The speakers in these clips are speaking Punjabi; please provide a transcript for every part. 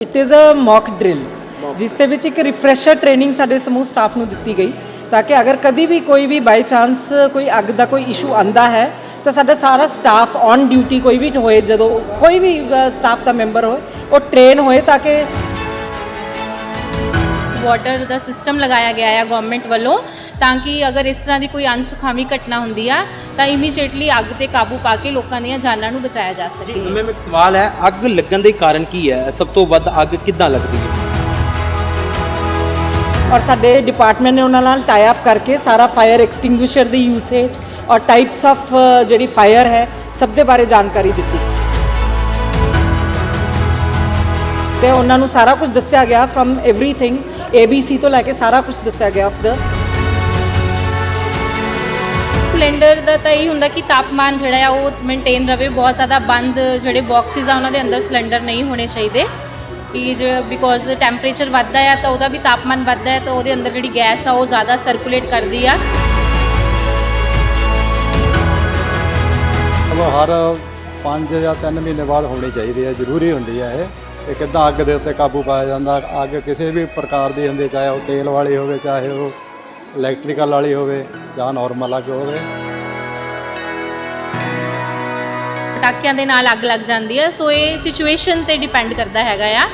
It is a mock drill ਜਿਸ ਦੇ ਵਿੱਚ ਇੱਕ ਰਿਫਰੈਸ਼ਰ ਟ੍ਰੇਨਿੰਗ ਸਾਡੇ ਸਮੂਹ ਸਟਾਫ ਨੂੰ ਦਿੱਤੀ ਗਈ ਤਾਂ ਕਿ ਅਗਰ ਕਦੀ ਵੀ ਕੋਈ ਵੀ ਬਾਈ ਚਾਂਸ ਕੋਈ ਅੱਗ ਦਾ ਕੋਈ ਇਸ਼ੂ ਆਂਦਾ ਹੈ ਤਾਂ ਸਾਡਾ ਸਾਰਾ ਸਟਾਫ ਔਨ ਡਿਊਟੀ ਕੋਈ ਵੀ ਹੋਏ ਜਦੋਂ ਕੋਈ ਵੀ ਸਟਾਫ ਦਾ ਮੈਂਬਰ ਹੋਏ ਉਹ ਟ੍ਰੇਨ ਹੋਏ ਤਾਂ ਕਿ ਵਾਟਰ ਦਾ ਸਿਸਟਮ ਲਗਾਇਆ ਗਿਆ ਹੈ ਗਵਰਨਮੈਂਟ ਵੱਲੋਂ ਤਾਂ ਕਿ ਅਗਰ ਇਸ ਤਰ੍ਹਾਂ ਦੀ ਕੋਈ ਅਨਸੁਖਾਵੀ ਘਟਨਾ ਹੁੰਦੀ ਆ ਤਾਂ ਇਮੀਡੀਏਟਲੀ ਅੱਗ ਤੇ ਕਾਬੂ ਪਾ ਕੇ ਲੋਕਾਂ ਦੀਆਂ ਜਾਨਾਂ ਨੂੰ ਬਚਾਇਆ ਜਾ ਸਕੇ। ਮੈਮ ਇੱਕ ਸਵਾਲ ਹੈ ਅੱਗ ਲੱਗਣ ਦੇ ਕਾਰਨ ਕੀ ਹੈ? ਸਭ ਤੋਂ ਵੱਧ ਅੱਗ ਕਿੱਦਾਂ ਲੱਗਦੀ ਹੈ? ਔਰ ਸਾਡੇ ਡਿਪਾਰਟਮੈਂਟ ਨੇ ਉਹਨਾਂ ਨਾਲ ਟਾਈ ਅਪ ਕਰਕੇ ਸਾਰਾ ਫਾਇਰ ਐਕਸਟਿੰਗੁਇਸ਼ਰ ਦੀ ਯੂਸੇਜ ਔਰ ਟਾਈਪਸ ਆਫ ਜਿਹੜੀ ਫਾਇਰ ਹੈ ਸਭ ਦੇ ਬਾਰੇ ਜਾਣਕਾਰੀ ਦਿੱਤੀ। ਤੇ ਉਹਨਾਂ ਨੂੰ ਸਾਰਾ ਕੁਝ ਦੱਸਿਆ ਗਿਆ ਫਰਮ ਏਵਰੀਥਿੰਗ ABC ਤੋਂ ਲੈ ਕੇ ਸਾਰਾ ਕੁਝ ਦੱਸਿਆ ਗਿਆ ਆਫ ਦਾ ਸਿਲੰਡਰ ਦਾ ਤਾਂ ਇਹ ਹੁੰਦਾ ਕਿ ਤਾਪਮਾਨ ਜਿਹੜਾ ਆ ਉਹ ਮੇਨਟੇਨ ਰਵੇ। ਬਹੁਤ ਜ਼ਿਆਦਾ ਬੰਦ ਜਿਹੜੇ ਬਾਕਸਿਸ ਆ, ਉਹਨਾਂ ਦੇ ਅੰਦਰ ਸਿਲੰਡਰ ਨਹੀਂ ਹੋਣੇ ਚਾਹੀਦੇ। ਕਿ ਜ ਬਿਕੋਜ਼ ਟੈਂਪਰੇਚਰ ਵੱਧਦਾ ਆ, ਤਾਂ ਉਹਦਾ ਵੀ ਤਾਪਮਾਨ ਵੱਧਦਾ ਹੈ ਤਾਂ ਉਹਦੇ ਅੰਦਰ ਜਿਹੜੀ ਗੈਸ ਆ, ਉਹ ਜ਼ਿਆਦਾ ਸਰਕੂਲੇਟ ਕਰਦੀ ਆ। ਉਹ ਹਰ 5 ਜਾਂ 3 ਮਹੀਨੇ ਬਾਅਦ ਹੋਣੀ ਚਾਹੀਦੀ ਹੈ ਜ਼ਰੂਰੀ ਹੁੰਦੀ ਹੈ ਇਹ। ਕਿ ਕਿੱਦਾਂ ਅੱਗ ਦੇ ਉੱਤੇ ਕਾਬੂ ਪਾਇਆ ਜਾਂਦਾ, ਅੱਗ ਕਿਸੇ ਵੀ ਪ੍ਰਕਾਰ ਦੀ ਹੁੰਦੀ ਚਾਹੇ ਉਹ ਤੇਲ ਵਾਲੀ ਹੋਵੇ, ਚਾਹੇ ਉਹ ਇਲੈਕਟ੍ਰੀਕਲ ਵਾਲੀ ਹੋਵੇ ਜਾਂ ਨਾਰਮਲ ਅੱਗ ਹੋਵੇ। ਪਟਾਕਿਆਂ ਦੇ ਨਾਲ ਅੱਗ ਲੱਗ ਜਾਂਦੀ ਹੈ ਸੋ ਇਹ ਸਿਚੁਏਸ਼ਨ ਤੇ ਡਿਪੈਂਡ ਕਰਦਾ ਹੈਗਾ ਆ।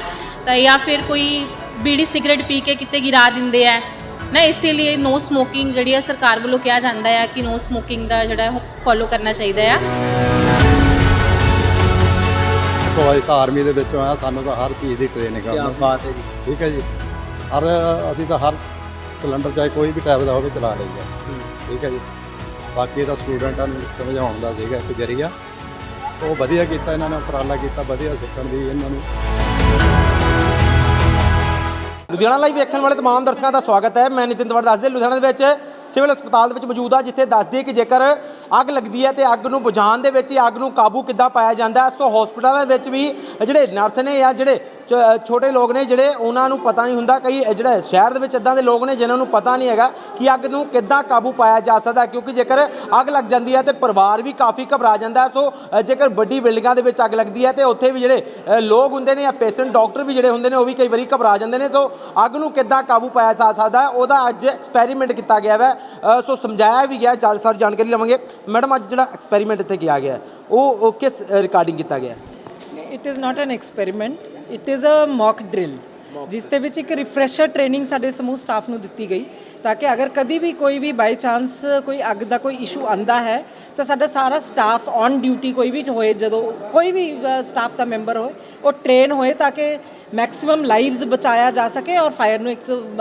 ਤਾਂ ਜਾਂ ਫਿਰ ਕੋਈ ਬੀੜੀ ਸਿਗਰਟ ਪੀ ਕੇ ਕਿਤੇ ਗਿਰਾ ਦਿੰਦੇ ਆ। ਨਾ ਇਸੇ ਲਈ ਨੋ ਸਮੋਕਿੰਗ ਜਿਹੜੀ ਹੈ ਸਰਕਾਰ ਵੱਲੋਂ ਕਿਹਾ ਜਾਂਦਾ ਹੈ ਕਿ ਨੋ ਸਮੋਕਿੰਗ ਦਾ ਜਿਹੜਾ ਫੋਲੋ ਕਰਨਾ ਚਾਹੀਦਾ ਆ। ਅਸੀਂ ਤਾਂ ਆਰਮੀ ਦੇ ਵਿੱਚੋਂ ਆ ਸਾਨੂੰ ਤਾਂ ਹਰ ਚੀਜ਼ ਦੀ ਟ੍ਰੇਨਿੰਗ ਕੀ ਆ ਬਾਤ ਹੈ ਜੀ। ਠੀਕ ਹੈ ਜੀ। ਹਰ ਅਸੀਂ ਤਾਂ ਹਰ ਸਿਲੰਡਰ ਚਾਹੇ ਕੋਈ ਵੀ ਟਾਈਪ ਦਾ ਹੋਵੇ ਚਲਾ ਲਈਦਾ। ਠੀਕ ਹੈ ਜੀ। ਬਾਕੀ ਤਾਂ ਸਟੂਡੈਂਟਾਂ ਨੂੰ ਸਮਝਾਉਣ ਦਾ ਸੀਗਾ ਇੱਕ ਜਰੀਆ। ਉਹ ਵਧੀਆ ਕੀਤਾ ਇਹਨਾਂ ਨੇ ਉਪਰਾਲਾ ਕੀਤਾ ਵਧੀਆ ਸਿੱਖਣ ਦੀ ਇਹਨਾਂ ਨੂੰ। ਲੁਧਿਆਣਾ ਲਾਈਵ ਵੇਖਣ ਵਾਲੇ ਤਮਾਮ ਦਰਸ਼ਕਾਂ ਦਾ ਸਵਾਗਤ ਹੈ। ਮੈਂ ਨਿਤਿਨ ਤਵੜ ਦੱਸਦੇ ਲੁਧਿਆਣਾ ਦੇ ਵਿੱਚ ਸਿਵਲ ਹਸਪਤਾਲ ਦੇ ਵਿੱਚ ਮੌਜੂਦ ਆ ਜਿੱਥੇ ਦੱਸਦੀ ਹੈ ਕਿ ਜੇਕਰ ਅੱਗ ਲੱਗਦੀ ਹੈ ਤੇ ਅੱਗ ਨੂੰ ਬੁਝਾਉਣ ਦੇ ਵਿੱਚ ਅੱਗ ਨੂੰ ਕਾਬੂ ਕਿੱਦਾਂ ਪਾਇਆ ਜਾਂਦਾ ਸੋ ਹਸਪਤਾਲਾਂ ਦੇ ਵਿੱਚ ਵੀ ਜਿਹੜੇ ਨਰਸ ਨੇ ਜਾਂ ਜਿਹੜੇ ਛੋਟੇ ਲੋਕ ਨੇ ਜਿਹੜੇ ਉਹਨਾਂ ਨੂੰ ਪਤਾ ਨਹੀਂ ਹੁੰਦਾ। ਕਈ ਜਿਹੜਾ ਸ਼ਹਿਰ ਦੇ ਵਿੱਚ ਇਦਾਂ ਦੇ ਲੋਕ ਨੇ ਜਿਨ੍ਹਾਂ ਨੂੰ ਪਤਾ ਨਹੀਂ ਹੈਗਾ ਕਿ ਅੱਗ ਨੂੰ ਕਿੱਦਾਂ ਕਾਬੂ ਪਾਇਆ ਜਾ ਸਕਦਾ ਕਿਉਂਕਿ ਜੇਕਰ ਅੱਗ ਲੱਗ ਜਾਂਦੀ ਹੈ ਤੇ ਪਰਿਵਾਰ ਵੀ ਕਾਫੀ ਘਬਰਾ ਜਾਂਦਾ ਸੋ ਜੇਕਰ ਵੱਡੀ ਬਿਲਡਿੰਗਾਂ ਦੇ ਵਿੱਚ ਅੱਗ ਲੱਗਦੀ ਹੈ ਤੇ ਉੱਥੇ ਵੀ ਜਿਹੜੇ ਲੋਕ ਹੁੰਦੇ ਨੇ ਜਾਂ ਪੇਸ਼ੈਂਟ, ਡਾਕਟਰ ਵੀ ਜਿਹੜੇ ਹੁੰਦੇ ਨੇ ਉਹ ਵੀ ਕਈ ਵਾਰੀ ਘਬਰਾ ਜਾਂਦੇ ਨੇ। ਸੋ, ਅੱਗ ਨੂੰ ਕਿੱਦਾਂ ਕਾਬੂ ਪਾਇਆ ਜਾ ਸਕਦਾ ਉਹਦਾ ਅੱਜ ਐਕਸਪੈਰੀਮੈਂਟ ਕੀਤਾ ਗਿਆ ਹੈ ਸੋ ਸਮਝਾਇਆ ਵੀ ਗਿਆ ਚਾਰ ਸਾਰ ਜਾਣਕਾਰੀ ਲਵਾਂਗੇ। ਮੈਡਮ, ਅੱਜ ਜਿਹੜਾ ਐਕਸਪੈਰੀਮੈਂਟ ਇੱਥੇ ਕੀਤਾ ਗਿਆ? ਉਹ ਉਹ ਕਿਸ ਰਿਕਾਰਡਿੰਗ ਕੀਤਾ ਗਿਆ? It is not an experiment it is a mock drill ਜਿਸ ਦੇ ਵਿੱਚ ਇੱਕ ਰਿਫਰੈਸ਼ਰ ਟ੍ਰੇਨਿੰਗ ਸਾਡੇ ਸਮੂਹ ਸਟਾਫ ਨੂੰ ਦਿੱਤੀ ਗਈ ਤਾਂ ਕਿ ਅਗਰ ਕਦੀ ਵੀ ਕੋਈ ਵੀ ਬਾਈ ਚਾਂਸ ਕੋਈ ਅੱਗ ਦਾ ਕੋਈ ਇਸ਼ੂ ਆਂਦਾ ਹੈ ਤਾਂ ਸਾਡਾ ਸਾਰਾ ਸਟਾਫ ਔਨ ਡਿਊਟੀ ਕੋਈ ਵੀ ਹੋਏ ਜਦੋਂ ਕੋਈ ਵੀ ਸਟਾਫ ਦਾ ਮੈਂਬਰ ਹੋਏ ਉਹ ਟ੍ਰੇਨ ਹੋਏ ਤਾਂ ਕਿ ਮੈਕਸਿਮਮ ਲਾਈਵਸ ਬਚਾਇਆ ਜਾ ਸਕੇ ਔਰ ਫਾਇਰ ਨੂੰ ਇੱਕ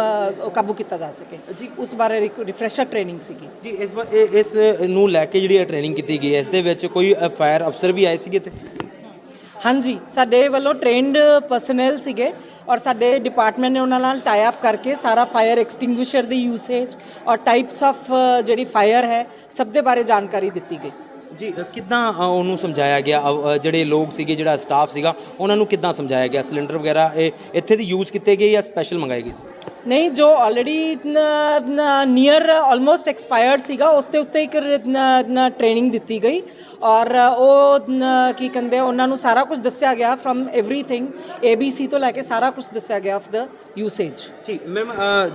ਕਾਬੂ ਕੀਤਾ ਜਾ ਸਕੇ। ਜੀ। ਉਸ ਬਾਰੇ ਰਿਫਰੈਸ਼ਰ ਟ੍ਰੇਨਿੰਗ ਸੀਗੀ। ਜੀ ਇਸ ਇਸ ਨੂੰ ਲੈ ਕੇ ਜਿਹੜੀ ਟ੍ਰੇਨਿੰਗ ਕੀਤੀ ਗਈ ਹੈ ਇਸ ਦੇ ਵਿੱਚ ਕੋਈ ਫਾਇਰ ਅਫਸਰ ਵੀ ਆਏ ਸੀਗੇ ਤੇ ਹਾਂਜੀ ਸਾਡੇ ਵੱਲੋਂ ਟ੍ਰੇਨਡ ਪਰਸਨਲ ਸੀਗੇ ਔਰ ਸਾਡੇ ਡਿਪਾਰਟਮੈਂਟ ਨੇ ਉਹਨਾਂ ਨਾਲ ਟਾਈ ਅਪ ਕਰਕੇ ਸਾਰਾ ਫਾਇਰ ਐਕਸਟਿੰਗੁਇਸ਼ਰ ਦੀ ਯੂਸੇਜ ਔਰ ਟਾਈਪਸ ਆਫ ਜਿਹੜੀ ਫਾਇਰ ਹੈ ਸਭ ਦੇ ਬਾਰੇ ਜਾਣਕਾਰੀ ਦਿੱਤੀ ਗਈ। ਜੀ ਕਿੱਦਾਂ ਉਹਨੂੰ ਸਮਝਾਇਆ ਗਿਆ? ਅ, ਜਿਹੜੇ ਲੋਕ ਸੀਗੇ ਜਿਹੜਾ ਸਟਾਫ ਸੀਗਾ ਉਹਨਾਂ ਨੂੰ ਕਿੱਦਾਂ ਸਮਝਾਇਆ ਗਿਆ? ਸਿਲੰਡਰ ਵਗੈਰਾ ਇਹ ਇੱਥੇ ਦੀ ਯੂਜ਼ ਕੀਤੇ ਗਏ ਜਾਂ ਸਪੈਸ਼ਲ ਮੰਗਾਏ ਗਏ ਸੀ? ਨਹੀਂ ਜੋ ਆਲਰੇਡੀ ਨੀਅਰ ਆਲਮੋਸਟ ਐਕਸਪਾਇਰਡ ਸੀਗਾ ਉਸ ਦੇ ਉੱਤੇ ਇੱਕ ਟ੍ਰੇਨਿੰਗ ਦਿੱਤੀ ਗਈ ਔਰ ਉਹ ਨ- ਕੀ ਕਹਿੰਦੇ ਆ, ਉਹਨਾਂ ਨੂੰ ਸਾਰਾ ਕੁਝ ਦੱਸਿਆ ਗਿਆ ਫਰਮ एवरीथिंग ABC ਤੋਂ ਲੈ ਕੇ ਸਾਰਾ ਕੁਝ ਦੱਸਿਆ ਗਿਆ ਆਫ ਦਾ ਯੂਸੇਜ ਜੀ ਮੈਮ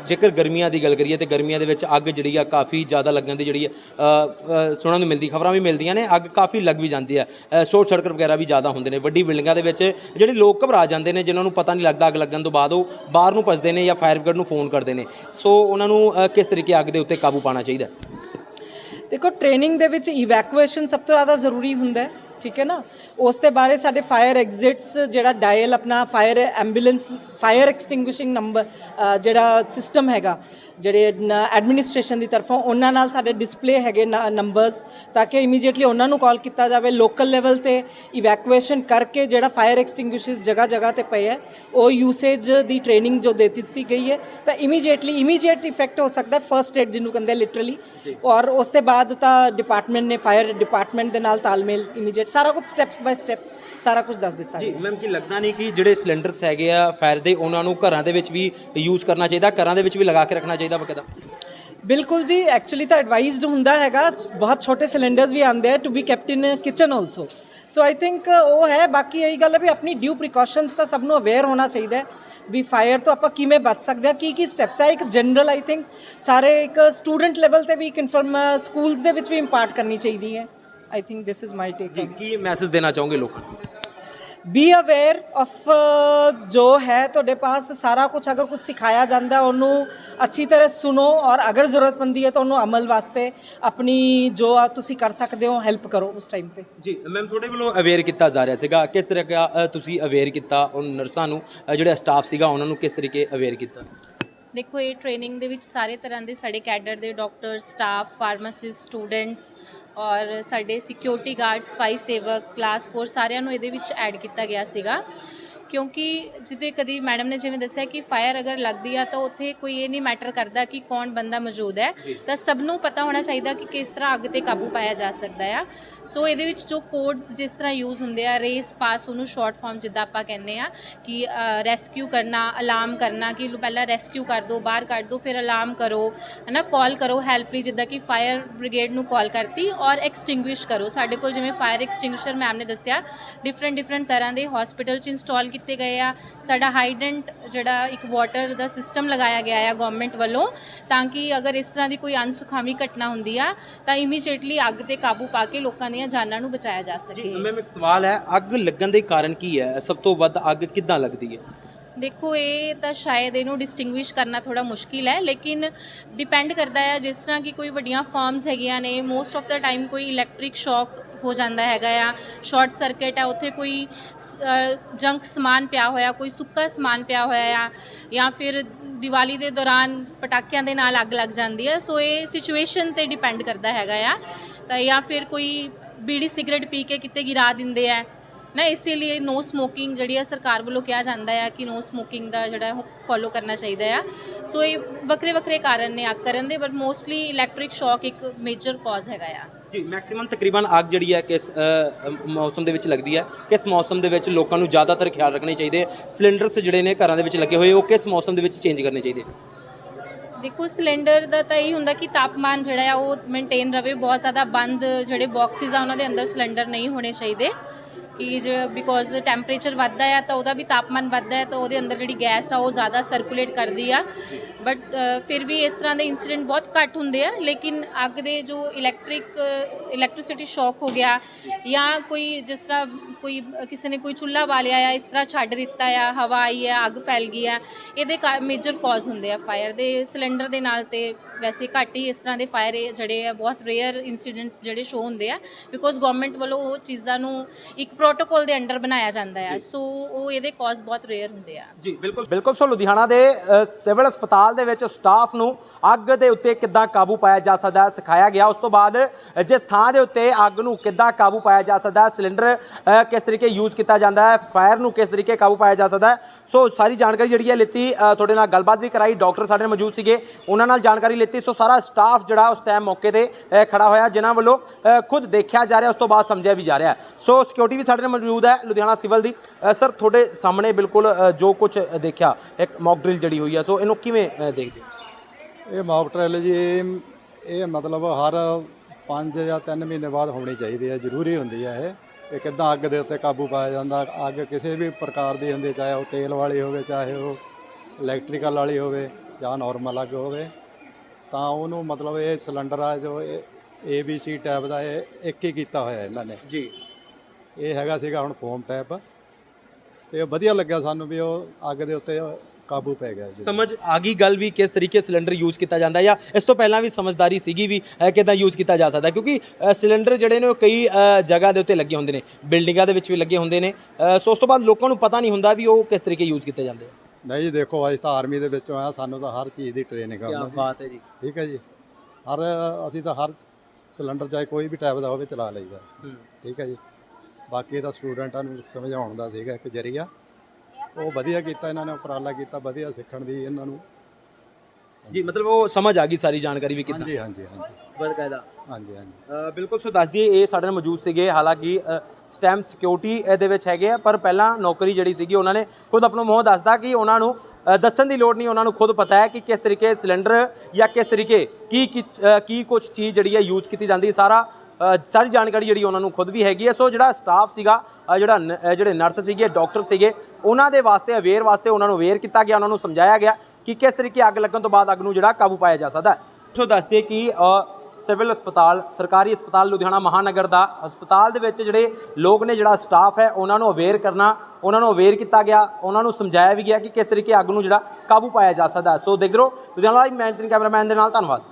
ਜੇਕਰ ਗਰਮੀਆਂ ਦੀ ਗੱਲ ਕਰੀਏ ਤੇ ਗਰਮੀਆਂ ਦੇ ਵਿੱਚ ਅੱਗ ਜਿਹੜੀ ਆ ਕਾਫੀ ਜ਼ਿਆਦਾ ਲੱਗਣ ਦੀ ਜਿਹੜੀ ਹੈ ਅ, ਅ, ਸੁਣਨ ਨੂੰ ਮਿਲਦੀ ਖਬਰਾਂ ਵੀ ਮਿਲਦੀਆਂ ਨੇ ਅੱਗ ਕਾਫੀ ਲੱਗ ਵੀ ਜਾਂਦੀ ਹੈ ਸ਼ੋਰਟ ਸਰਕਟ ਵਗੈਰਾ ਵੀ ਜ਼ਿਆਦਾ ਹੁੰਦੇ ਨੇ ਵੱਡੀ ਬਿਲਡਿੰਗਾਂ ਦੇ ਵਿੱਚ ਜਿਹੜੇ ਲੋਕ ਘਬਰਾ ਜਾਂਦੇ ਨੇ ਜਿਨ੍ਹਾਂ ਨੂੰ ਪਤਾ ਨਹੀਂ ਲੱਗਦਾ ਅੱਗ ਲੱਗਣ ਤੋਂ ਬਾਅਦ ਉਹ ਬਾਹਰ ਨੂੰ ਭੱਜਦੇ ਨੇ ਜਾਂ ਫਾਇਰ ਬ੍ਰਿਗੇਡ ਨੂੰ ਫੋਨ ਕਰਦੇ ਨੇ ਸੋ ਉਹਨਾਂ ਨੂੰ ਅ, ਕਿਸ ਤਰੀਕੇ ਅੱਗ ਦੇ ਉੱਤੇ ਕਾਬੂ ਪਾਉਣਾ ਚਾਹੀਦਾ ਹੈ? ਦੇਖੋ ਟ੍ਰੇਨਿੰਗ ਦੇ ਵਿੱਚ ਇਵੈਕੂਏਸ਼ਨ ਸਭ ਤੋਂ ਜ਼ਿਆਦਾ ਜ਼ਰੂਰੀ ਹੁੰਦਾ ਹੈ ਠੀਕ ਹੈ ਨਾ ਉਸ ਦੇ ਬਾਰੇ ਸਾਡੇ ਫਾਇਰ ਐਗਜ਼ਿਟਸ ਜਿਹੜਾ ਡਾਇਲ ਆਪਣਾ fire ambulance fire extinguishing number ਜਿਹੜਾ ਸਿਸਟਮ ਹੈਗਾ ਜਿਹੜੇ ਐਡਮਿਨਿਸਟ੍ਰੇਸ਼ਨ ਦੀ ਤਰਫੋਂ ਉਹਨਾਂ ਨਾਲ ਸਾਡੇ ਡਿਸਪਲੇ ਹੈਗੇ ਨੰਬਰਸ ਤਾਂ ਕਿ ਇਮੀਡੀਏਟਲੀ ਉਹਨਾਂ ਨੂੰ ਕਾਲ ਕੀਤਾ ਜਾਵੇ ਲੋਕਲ ਲੈਵਲ ਤੇ ਇਵੈਕੂਏਸ਼ਨ ਕਰਕੇ ਜਿਹੜਾ ਫਾਇਰ ਐਕਸਟਿੰਗੁਇਸ਼ਰਸ ਜਗ੍ਹਾ ਜਗ੍ਹਾ ਤੇ ਪਏ ਹੈ ਉਹ ਯੂਸੇਜ ਦੀ ਟ੍ਰੇਨਿੰਗ ਜੋ ਦੇ ਦਿੱਤੀ ਗਈ ਹੈ ਤਾਂ ਇਮੀਡੀਏਟਲੀ ਇਮੀਡੀਏਟ ਇਫੈਕਟ ਹੋ ਸਕਦਾ ਫਰਸਟ ਏਡ ਜਿਹਨੂੰ ਕਹਿੰਦੇ ਲਿਟਰਲੀ ਔਰ ਉਸ ਤੋਂ ਬਾਅਦ ਤਾਂ ਡਿਪਾਰਟਮੈਂਟ ਨੇ ਫਾਇਰ ਡਿਪਾਰਟਮੈਂਟ ਦੇ ਨਾਲ ਤਾਲਮੇਲ ਇਮੀਡੀਏਟ ਸਾਰਾ ਕੁਝ ਸਟੈਪਸ ਬਾਈ ਸਟੈਪ ਸਾਰਾ ਕੁਝ ਦੱਸ ਦਿੱਤਾ ਜੀ ਮੈਮ ਕੀ ਲੱਗਦਾ ਨਹੀਂ ਕਿ ਜਿਹੜੇ ਸਿਲੰਡਰਸ ਹੈਗੇ ਆ ਫਾਇਰ ਦੇ ਉਹਨਾਂ ਨੂੰ ਘਰਾਂ ਦੇ ਵਿੱਚ ਵੀ ਯੂਜ਼ ਕਰਨਾ ਚਾਹੀਦਾ ਘਰਾਂ ਦੇ ਵਿੱਚ ਵੀ ਲਗਾ ਕੇ ਰੱਖਣਾ ਚਾਹੀਦਾ ਬਕਾਇਦਾ? ਬਿਲਕੁਲ ਜੀ ਐਕਚੁਅਲੀ ਤਾਂ ਐਡਵਾਈਜ਼ਡ ਹੁੰਦਾ ਹੈਗਾ ਬਹੁਤ ਛੋਟੇ ਸਿਲੰਡਰਸ ਵੀ ਆਉਂਦੇ ਆ to be kept in kitchen also so I think ਉਹ ਹੈ ਬਾਕੀ ਇਹੀ ਗੱਲ ਹੈ ਵੀ ਆਪਣੀ ਡਿਊ ਪ੍ਰੀਕਾਸ਼ਨਸ ਤਾਂ ਸਭ ਨੂੰ ਅਵੇਅਰ ਹੋਣਾ ਚਾਹੀਦਾ ਹੈ ਵੀ ਫਾਇਰ ਤੋਂ ਆਪਾਂ ਕਿਵੇਂ ਬਚ ਸਕਦੇ ਹਾਂ ਕੀ ਕੀ ਸਟੈਪਸ ਹੈ ਇੱਕ ਜਨਰਲ ਆਈ ਥਿੰਕ ਸਾਰੇ ਇੱਕ ਸਟੂਡੈਂਟ ਲੈਵਲ ਤੇ ਵੀ ਇੱਕ ਇਨਫਰਮ ਸਕੂਲਸ ਦੇ ਵਿੱਚ ਵੀ ਇੰਪਾਰਟ ਕਰਨੀ ਚਾਹੀਦੀ ਹੈ। I think this is my take ਜੀ ਕੀ ਮੈਸੇਜ ਦੇਣਾ ਚਾਹੋਗੇ ਲੋਕਾਂ ਨੂੰ? ਬੀ ਅਵੇਅਰ ਆਫ ਜੋ ਹੈ ਤੁਹਾਡੇ ਪਾਸ ਸਾਰਾ ਕੁਝ ਅਗਰ ਕੁਝ ਸਿਖਾਇਆ ਜਾਂਦਾ ਉਹਨੂੰ ਅੱਛੀ ਤਰ੍ਹਾਂ ਸੁਣੋ ਔਰ ਅਗਰ ਜ਼ਰੂਰਤ ਪੈਂਦੀ ਹੈ ਤਾਂ ਉਹਨੂੰ ਅਮਲ ਵਾਸਤੇ ਆਪਣੀ ਜੋ ਆ ਤੁਸੀਂ ਕਰ ਸਕਦੇ ਹੋ ਹੈਲਪ ਕਰੋ ਉਸ ਟਾਈਮ ਤੇ। ਜੀ ਮੈਮ ਤੁਹਾਡੇ ਵੱਲੋਂ ਅਵੇਅਰ ਕੀਤਾ ਜਾ ਰਿਹਾ ਸੀਗਾ। ਕਿਸ ਤਰ੍ਹਾਂ ਤੁਸੀਂ ਅਵੇਅਰ ਕੀਤਾ ਉਹ ਨਰਸਾਂ ਨੂੰ? ਜਿਹੜਾ ਸਟਾਫ ਸੀਗਾ ਉਹਨਾਂ ਨੂੰ ਕਿਸ ਤਰੀਕੇ ਅਵੇਅਰ ਕੀਤਾ? ਦੇਖੋ ਇਹ ਟ੍ਰੇਨਿੰਗ ਦੇ ਵਿੱਚ ਸਾਰੇ ਤਰ੍ਹਾਂ ਦੇ ਸਾਡੇ ਕੈਡਰ ਦੇ ਡਾਕਟਰ ਸਟਾਫ ਫਾਰਮਾਸਿਸਟ ਸਟੂਡੈਂਟਸ ਔਰ ਸਾਡੇ ਸਿਕਿਉਰਿਟੀ ਗਾਰਡਸ ਸਫ਼ਾਈ ਸੇਵਕ ਕਲਾਸ 4 ਸਾਰਿਆਂ ਨੂੰ ਇਹਦੇ ਵਿੱਚ ਐਡ ਕੀਤਾ ਗਿਆ ਸੀਗਾ। ਕਿਉਂਕਿ ਜਿੱਦੇ ਕਦੀ ਮੈਡਮ ਨੇ ਜਿਵੇਂ ਦੱਸਿਆ ਕਿ ਫਾਇਰ ਅਗਰ ਲੱਗਦੀ ਆ ਤਾਂ ਉੱਥੇ ਕੋਈ ਇਹ ਨਹੀਂ ਮੈਟਰ ਕਰਦਾ ਕਿ ਕੌਣ ਬੰਦਾ ਮੌਜੂਦ ਹੈ। ਤਾਂ ਸਭ ਨੂੰ ਪਤਾ ਹੋਣਾ ਚਾਹੀਦਾ ਕਿ ਕਿਸ ਤਰ੍ਹਾਂ ਅੱਗ ਤੇ ਕਾਬੂ ਪਾਇਆ ਜਾ ਸਕਦਾ ਆ। ਸੋ ਇਹਦੇ ਵਿੱਚ ਜੋ ਕੋਡਸ ਜਿਸ ਤਰ੍ਹਾਂ ਯੂਜ਼ ਹੁੰਦੇ ਆ ਰੇਸ ਪਾਸ ਉਹਨੂੰ ਸ਼ਾਰਟ ਫਾਰਮ ਜਿੱਦਾਂ ਆਪਾਂ ਕਹਿੰਦੇ ਆ ਕਿ ਰੈਸਕਿਊ ਕਰਨਾ ਅਲਾਰਮ ਕਰਨਾ ਕਿ ਪਹਿਲਾਂ ਰੈਸਕਿਊ ਕਰ ਦਿਓ ਬਾਹਰ ਕੱਢ ਦਿਓ ਫਿਰ ਅਲਾਰਮ ਕਰੋ ਹਨਾ ਕਾਲ ਕਰੋ ਹੈਲਪ ਲਈ ਜਿੱਦਾਂ ਕਿ ਫਾਇਰ ਬ੍ਰਿਗੇਡ ਨੂੰ ਕਾਲ ਕਰਤੀ ਔਰ ਐਕਸਟਿੰਗੁਇਸ਼ ਕਰੋ। ਸਾਡੇ ਕੋਲ ਜਿਵੇਂ ਫਾਇਰ ਐਕਸਟਿੰਗੁਇਸ਼ਰ ਮੈਮ ਨੇ ਦੱਸਿਆ ਡਿਫਰੈਂਟ ਡਿਫਰੈਂਟ ਤਰ੍ਹਾਂ ਦੇ ਹਸਪੀਟਲ 'ਚ ਇੰਸਟਾਲ ਕੀਤੇ ਗਏ ਆ। ਸਾਡਾ ਹਾਈਡੈਂਟ ਜਿਹੜਾ ਇੱਕ ਵਾਟਰ ਦਾ ਸਿਸਟਮ ਲਗਾਇਆ ਗਿਆ ਆ ਗਵਰਨਮੈਂਟ ਵੱਲੋਂ ਤਾਂ ਕਿ ਅਗਰ ਇਸ ਤਰ੍ਹਾਂ ਦੀ ਕੋਈ ਅਨਸੁਖਾਵੀ ਘਟਨਾ ਹੁੰਦੀ ਆ ਤਾਂ ਇਮੀਡੀਏਟਲੀ ਅੱਗ ਤੇ ਕਾਬੂ ਪਾ ਕੇ ਲੋਕਾਂ ਦੀਆਂ ਜਾਨਾਂ ਨੂੰ ਬਚਾਇਆ ਜਾ ਜੀ ਸਕੇ ਮੈਮ ਇੱਕ ਸਵਾਲ ਹੈ ਅੱਗ ਲੱਗਣ ਦੇ ਕਾਰਨ ਕੀ ਹੈ? ਸਭ ਤੋਂ ਵੱਧ ਅੱਗ ਕਿੱਦਾਂ ਲੱਗਦੀ ਹੈ? ਦੇਖੋ ਇਹ ਤਾਂ ਸ਼ਾਇਦ ਇਹਨੂੰ ਡਿਸਟਿੰਗੁਇਸ਼ ਕਰਨਾ ਥੋੜਾ ਮੁਸ਼ਕਿਲ ਹੈ ਲੇਕਿਨ ਡਿਪੈਂਡ ਕਰਦਾ ਹੈ ਜਿਸ ਤਰ੍ਹਾਂ ਕਿ ਕੋਈ ਵੱਡੀਆਂ ਫਰਮਸ ਹੈਗੀਆਂ ਨੇ ਮੋਸਟ ਆਫ ਦਾ ਟਾਈਮ ਕੋਈ ਇਲੈਕਟ੍ਰਿਕ ਸ਼ੌਕ ਹੋ ਜਾਂਦਾ ਹੈਗਾ ਆ ਸ਼ਾਰਟ ਸਰਕਟ ਹੈ ਉੱਥੇ ਕੋਈ ਜੰਕ ਸਮਾਨ ਪਿਆ ਹੋਇਆ, ਕੋਈ ਸੁੱਕਾ ਸਮਾਨ ਪਿਆ ਹੋਇਆ ਆ, ਜਾਂ ਫਿਰ ਦੀਵਾਲੀ ਦੇ ਦੌਰਾਨ ਪਟਾਕਿਆਂ ਦੇ ਨਾਲ ਅੱਗ ਲੱਗ ਜਾਂਦੀ ਹੈ ਸੋ ਇਹ ਸਿਚੁਏਸ਼ਨ ਤੇ ਡਿਪੈਂਡ ਕਰਦਾ ਹੈਗਾ ਆ। ਤਾਂ ਜਾਂ ਫਿਰ ਕੋਈ ਬੀੜੀ ਸਿਗਰਟ ਪੀ ਕੇ ਕਿਤੇ ਗਿਰਾ ਦਿੰਦੇ ਆ, ਨਾ ਇਸੇ ਲਈ ਨੋ ਸਮੋਕਿੰਗ ਜਿਹੜੀ ਹੈ ਸਰਕਾਰ ਵੱਲੋਂ ਕਿਹਾ ਜਾਂਦਾ ਹੈ ਕਿ ਨੋ ਸਮੋਕਿੰਗ ਦਾ ਜਿਹੜਾ ਫੋਲੋ ਕਰਨਾ ਚਾਹੀਦਾ ਆ। ਸੋ ਇਹ ਵੱਖਰੇ ਵੱਖਰੇ ਕਾਰਨ ਨੇ ਅੱਗ ਕਰਨ ਦੇ ਬਟ ਮੋਸਟਲੀ ਇਲੈਕਟ੍ਰਿਕ ਸ਼ੌਕ ਇੱਕ ਮੇਜਰ ਕਾਜ਼ ਹੈਗਾ ਆ। ਜੀ ਮੈਕਸਿਮਮ ਤਕਰੀਬਨ ਅੱਗ ਜਿਹੜੀ ਹੈ ਕਿਸ ਮੌਸਮ ਦੇ ਵਿੱਚ ਲੱਗਦੀ ਹੈ। ਕਿਸ ਮੌਸਮ ਦੇ ਵਿੱਚ ਲੋਕਾਂ ਨੂੰ ਜ਼ਿਆਦਾਤਰ ਖਿਆਲ ਰੱਖਣੇ ਚਾਹੀਦੇ ਸਿਲੰਡਰਸ ਜਿਹੜੇ ਨੇ ਘਰਾਂ ਦੇ ਵਿੱਚ ਲੱਗੇ ਹੋਏ, ਉਹ ਕਿਸ ਮੌਸਮ ਦੇ ਵਿੱਚ ਚੇਂਜ ਕਰਨੇ ਚਾਹੀਦੇ ਦੇਖੋ, ਸਿਲੰਡਰ ਦਾ ਤਾਂ ਇਹ ਹੁੰਦਾ ਕਿ ਤਾਪਮਾਨ ਜਿਹੜਾ ਆ, ਉਹ ਮੇਨਟੇਨ ਰਵੇ ਬਹੁਤ ਜ਼ਿਆਦਾ ਬੰਦ ਜਿਹੜੇ ਬਾਕਸਿਸ ਆ, ਉਹਨਾਂ ਦੇ ਅੰਦਰ ਸਿਲੰਡਰ ਨਹੀਂ ਹੋਣੇ ਚਾਹੀਦੇ। ਕਿ ਜ ਬਿਕੋਜ਼ ਟੈਂਪਰੇਚਰ ਵੱਧਦਾ ਆ ਤਾਂ ਉਹਦਾ ਵੀ ਤਾਪਮਾਨ ਵੱਧਦਾ ਹੈ ਤਾਂ ਉਹਦੇ ਅੰਦਰ ਜਿਹੜੀ ਗੈਸ ਆ ਉਹ ਜ਼ਿਆਦਾ ਸਰਕੂਲੇਟ ਕਰਦੀ ਆ। ਬਟ ਫਿਰ ਵੀ ਇਸ ਤਰ੍ਹਾਂ ਦੇ ਇਨਸੀਡੈਂਟ ਬਹੁਤ ਘੱਟ ਹੁੰਦੇ ਆ, ਲੇਕਿਨ ਅੱਗ ਦੇ ਜੋ ਇਲੈਕਟ੍ਰਿਕ ਇਲੈਕਟ੍ਰਿਸਿਟੀ ਸ਼ੌਕ ਹੋ ਗਿਆ ਜਾਂ ਕੋਈ ਜਿਸ ਤਰ੍ਹਾਂ ਕੋਈ ਕਿਸੇ ਨੇ ਕੋਈ ਚੁੱਲ੍ਹਾ ਬਾਲਿਆ ਆ ਇਸ ਤਰ੍ਹਾਂ ਛੱਡ ਦਿੱਤਾ ਆ ਹਵਾ ਆਈ ਹੈ ਅੱਗ ਫੈਲ ਗਈ ਆ ਇਹਦੇ ਮੇਜਰ ਕਾਜ਼ ਹੁੰਦੇ ਆ ਫਾਇਰ ਦੇ ਸਿਲੰਡਰ ਦੇ ਨਾਲ ਤੇ ਵੈਸੇ ਘੱਟ ਹੀ ਇਸ ਤਰ੍ਹਾਂ ਦੇ ਫਾਇਰ ਜਿਹੜੇ ਆ ਬਹੁਤ ਰੇਅਰ ਇਨਸੀਡੈਂਟ ਜਿਹੜੇ ਸ਼ੋ ਹੁੰਦੇ ਆ ਬਿਕੋਜ਼ ਗਵਰਨਮੈਂਟ ਵੱਲੋਂ ਉਹ ਚੀਜ਼ਾਂ ਨੂੰ ਇੱਕ ਪ੍ਰੋਟੋਕਾਲ ਦੇ ਅੰਡਰ ਬਣਾਇਆ ਜਾਂਦਾ ਆ ਸੋ ਉਹ ਇਹਦੇ ਕਾਜ਼ ਬਹੁਤ ਰੇਅਰ ਹੁੰਦੇ ਆ। ਜੀ ਬਿਲਕੁਲ। ਬਿਲਕੁਲ ਸੋ ਲੁਧਿਆਣਾ ਦੇ ਸਿਵਲ ਹਸਪਤਾਲ ਦੇ ਵਿੱਚ ਸਟਾਫ ਨੂੰ ਅੱਗ ਦੇ ਉੱਤੇ ਕਿੱਦਾਂ ਕਾਬੂ ਪਾਇਆ ਜਾ ਸਕਦਾ ਸਿਖਾਇਆ ਗਿਆ। ਉਸ ਤੋਂ ਬਾਅਦ ਜਿਸ ਥਾਂ ਦੇ ਉੱਤੇ ਅੱਗ ਨੂੰ ਕਿੱਦਾਂ ਕਾਬੂ ਪਾਇਆ ਜਾ ਸਕਦਾ ਸਿਲੰਡਰ ਕਿਸ ਤਰੀਕੇ ਯੂਜ਼ ਕੀਤਾ ਜਾਂਦਾ ਹੈ ਫਾਇਰ ਨੂੰ ਕਿਸ ਤਰੀਕੇ ਕਾਬੂ ਪਾਇਆ ਜਾ ਸਕਦਾ ਹੈ। ਸੋ ਸਾਰੀ ਜਾਣਕਾਰੀ ਜਿਹੜੀ ਹੈ ਲਿੱਤੀ ਤੁਹਾਡੇ ਨਾਲ ਗੱਲਬਾਤ ਵੀ ਕਰਾਈ ਡਾਕਟਰ ਸਾਡੇ ਨਾਲ ਮੌਜੂਦ ਸੀਗੇ ਉਹਨਾਂ ਨਾਲ ਜਾਣਕਾਰੀ ਲਿੱਤੀ। ਸੋ ਸਾਰਾ ਸਟਾਫ ਜਿਹੜਾ ਉਸ ਟਾਈਮ ਮੌਕੇ ਤੇ ਅ, ਖੜਾ ਹੋਇਆ ਜਿਨ੍ਹਾਂ ਵੱਲੋਂ ਖੁਦ ਦੇਖਿਆ ਜਾ ਰਿਹਾ ਉਸ ਤੋਂ ਬਾਅਦ ਸਮਝਿਆ ਵੀ ਜਾ ਰਿਹਾ ਸੋ ਸਿਕਿਉਰਿਟੀ ਵੀ ਸਾਡੇ ਨਾਲ ਮੌਜੂਦ ਹੈ ਲੁਧਿਆਣਾ ਸਿਵਲ ਦੀ। ਸਰ ਤੁਹਾਡੇ ਸਾਹਮਣੇ ਬਿਲਕੁਲ ਜੋ ਕੁਝ ਦੇਖਿਆ ਇੱਕ ਮੌਕ ਡਰਿਲ ਜਿਹੜੀ ਹੋਈ ਹੈ ਸੋ ਇਹਨੂੰ ਕਿਵੇਂ ਦੇਖਦੇ ਹੋ? ਇਹ ਮੌਕ ਟ੍ਰਾਇਲ ਜੀ ਇਹ ਇਹ ਮਤਲਬ ਹਰ 5 ਜਾਂ 3 ਮਹੀਨੇ ਬਾਅਦ ਹੋਣੀ ਚਾਹੀਦੀ ਹੈ ਜ਼ਰੂਰੀ ਹੁੰਦੀ ਹੈ ਇਹ। ਕਿ ਕਿੱਦਾਂ ਅੱਗ ਦੇ ਉੱਤੇ ਕਾਬੂ ਪਾਇਆ ਜਾਂਦਾ? ਅੱਗ ਕਿਸੇ ਵੀ ਪ੍ਰਕਾਰ ਦੀ ਹੁੰਦੀ ਚਾਹੇ ਉਹ ਤੇਲ ਵਾਲੀ ਹੋਵੇ ਚਾਹੇ ਉਹ ਇਲੈਕਟ੍ਰੀਕਲ ਵਾਲੀ ਹੋਵੇ ਜਾਂ ਨਾਰਮਲ ਅੱਗ ਹੋਵੇ। ਤਾਂ ਉਹਨੂੰ ਮਤਲਬ ਇਹ ਸਿਲੰਡਰ ਆ ਜੋ ਏ ਬੀ ਸੀ ਟੈਪ ਦਾ ਇਹ ਇੱਕ ਹੀ ਕੀਤਾ ਹੋਇਆ ਇਹਨਾਂ ਨੇ। ਜੀ। ਇਹ ਹੈਗਾ ਸੀਗਾ ਹੁਣ ਫੋਮ ਟੈਪ ਤੇ ਵਧੀਆ ਲੱਗਿਆ ਸਾਨੂੰ ਵੀ ਉਹ ਅੱਗ ਦੇ ਉੱਤੇ ਕਾਬੂ ਪੈ ਗਿਆ ਜੀ। ਸਮਝ ਆ ਗਈ ਗੱਲ ਵੀ ਕਿਸ ਤਰੀਕੇ ਸਿਲੰਡਰ ਯੂਜ਼ ਕੀਤਾ ਜਾਂਦਾ ਹੈ ਜਾਂ ਇਸ ਤੋਂ ਪਹਿਲਾਂ ਵੀ ਸਮਝਦਾਰੀ ਸੀਗੀ ਵੀ ਕਿੱਦਾਂ ਯੂਜ਼ ਕੀਤਾ ਜਾ ਸਕਦਾ। ਹੈ? ਕਿਉਂਕਿ ਅ, ਸਿਲੰਡਰ ਜਿਹੜੇ ਨੇ ਉਹ ਕਈ ਅ, ਜਗ੍ਹਾ ਦੇ ਉੱਤੇ ਲੱਗੇ ਹੁੰਦੇ ਨੇ ਬਿਲਡਿੰਗਾਂ ਦੇ ਵਿੱਚ ਵੀ ਲੱਗੇ ਹੁੰਦੇ ਨੇ। ਅ, ਸੋ ਉਸ ਤੋਂ ਬਾਅਦ ਲੋਕਾਂ ਨੂੰ ਪਤਾ ਨਹੀਂ ਹੁੰਦਾ ਵੀ ਉਹ ਕਿਸ ਤਰੀਕੇ ਯੂਜ਼ ਕੀਤੇ ਜਾਂਦੇ ਆ। ਨਹੀਂ ਜੀ ਦੇਖੋ ਅਸੀਂ ਤਾਂ ਆਰਮੀ ਦੇ ਵਿੱਚੋਂ ਆ ਸਾਨੂੰ ਤਾਂ ਹਰ ਚੀਜ਼ ਦੀ ਟ੍ਰੇਨਿੰਗ ਆ ਉਹਨਾਂ ਦੀ। ਬਾਤ ਹੈ ਜੀ। ਠੀਕ ਹੈ ਜੀ। ਹਰ ਅਸੀਂ ਤਾਂ ਹਰ ਸਿਲੰਡਰ ਚਾਹੇ ਕੋਈ ਵੀ ਟਾਈਪ ਦਾ ਹੋਵੇ ਚਲਾ ਲਈਦਾ। ਠੀਕ ਹੈ ਜੀ। ਬਾਕੀ ਤਾਂ ਸਟੂਡੈਂਟਾਂ ਨੂੰ ਸਮਝਾਉਣ ਦਾ ਸੀਗਾ ਇੱਕ ਜਰੀਆ। ਉਹ ਵਧੀਆ ਕੀਤਾ ਇਹਨਾਂ ਨੇ ਉਪਰਾਲਾ ਕੀਤਾ ਵਧੀਆ ਸਿੱਖਣ ਦੀ ਇਹਨਾਂ ਨੂੰ। ਜੀ ਮਤਲਬ ਉਹ ਸਮਝ ਆ ਗਈ ਸਾਰੀ ਜਾਣਕਾਰੀ ਵੀ ਕਿੱਦਾਂ? ਹਾਂਜੀ ਹਾਂਜੀ ਹਾਂਜੀ। ਬਕਾਇਦਾ ਹਾਂਜੀ ਹਾਂਜੀ। ਅ, ਬਿਲਕੁਲ ਸੋ ਦੱਸ ਦਈਏ ਇਹ ਸਾਡੇ ਨਾਲ ਮੌਜੂਦ ਸੀਗੇ ਹਾਲਾਂਕਿ ਸਟੈਮ ਸਿਕਿਉਰਿਟੀ ਦੇ ਵਿੱਚ ਹੈਗੇ ਆ ਪਰ ਪਹਿਲਾਂ ਨੌਕਰੀ ਜਿਹੜੀ ਸੀਗੀ ਉਹਨਾਂ ਨੇ ਖੁਦ ਆਪਣਾ ਮੂੰਹ ਦੱਸਦਾ ਕਿ ਉਹਨਾਂ ਨੂੰ ਅ, ਦੱਸਣ ਦੀ ਲੋੜ ਨਹੀਂ ਉਹਨਾਂ ਨੂੰ ਖੁਦ ਪਤਾ ਹੈ ਕਿ ਕਿਸ ਤਰੀਕੇ ਸਿਲੰਡਰ ਜਾਂ ਕਿਸ ਤਰੀਕੇ ਕੀ ਕੀ ਅ, ਕੀ ਕੁਝ ਚੀਜ਼ ਜਿਹੜੀ ਹੈ ਯੂਜ਼ ਕੀਤੀ ਜਾਂਦੀ ਹੈ। ਸਾਰਾ ਸਾਰੀ ਜਾਣਕਾਰੀ ਜਿਹੜੀ ਉਹਨਾਂ ਨੂੰ ਖੁਦ ਵੀ ਹੈਗੀ ਹੈ। ਸੋ ਜਿਹੜਾ ਸਟਾਫ ਸੀਗਾ ਜਿਹੜਾ ਨ- ਜਿਹੜੇ ਨਰਸ ਸੀਗੇ ਡਾਕਟਰ ਸੀਗੇ, ਉਹਨਾਂ ਦੇ ਵਾਸਤੇ ਅਵੇਅਰ ਵਾਸਤੇ ਉਹਨਾਂ ਨੂੰ ਅਵੇਅਰ ਕੀਤਾ ਗਿਆ, ਉਹਨਾਂ ਨੂੰ ਸਮਝਾਇਆ ਗਿਆ ਕਿ ਕਿਸ ਤਰੀਕੇ ਅੱਗ ਲੱਗਣ ਤੋਂ ਬਾਅਦ ਅੱਗ ਨੂੰ ਜਿਹੜਾ ਕਾਬੂ ਪਾਇਆ ਜਾ ਸਕਦਾ ਹੈ। ਸੋ ਦੱਸਦੇ ਕਿ ਸਿਵਲ ਹਸਪਤਾਲ, ਸਰਕਾਰੀ ਹਸਪਤਾਲ ਲੁਧਿਆਣਾ ਮਹਾਨਗਰ ਦਾ ਹਸਪਤਾਲ ਦੇ ਵਿੱਚ ਜਿਹੜੇ ਲੋਕ ਨੇ, ਜਿਹੜਾ ਸਟਾਫ ਹੈ, ਉਹਨਾਂ ਨੂੰ ਅਵੇਅਰ ਕਰਨਾ, ਉਹਨਾਂ ਨੂੰ ਅਵੇਅਰ ਕੀਤਾ ਗਿਆ, ਉਹਨਾਂ ਨੂੰ ਸਮਝਾਇਆ ਵੀ ਗਿਆ ਕਿ ਕਿਸ ਤਰੀਕੇ ਅੱਗ ਨੂੰ ਜਿਹੜਾ ਕਾਬੂ ਪਾਇਆ ਜਾ ਸਕਦਾ ਸੋ ਦੇਖਦੇ ਰਹੋ, ਲੁਧਿਆਣਾ ਲਾਈਵ ਮੈਂ ਕੈਮਰਾਮੈਨ ਦੇ ਨਾਲ, ਧੰਨਵਾਦ।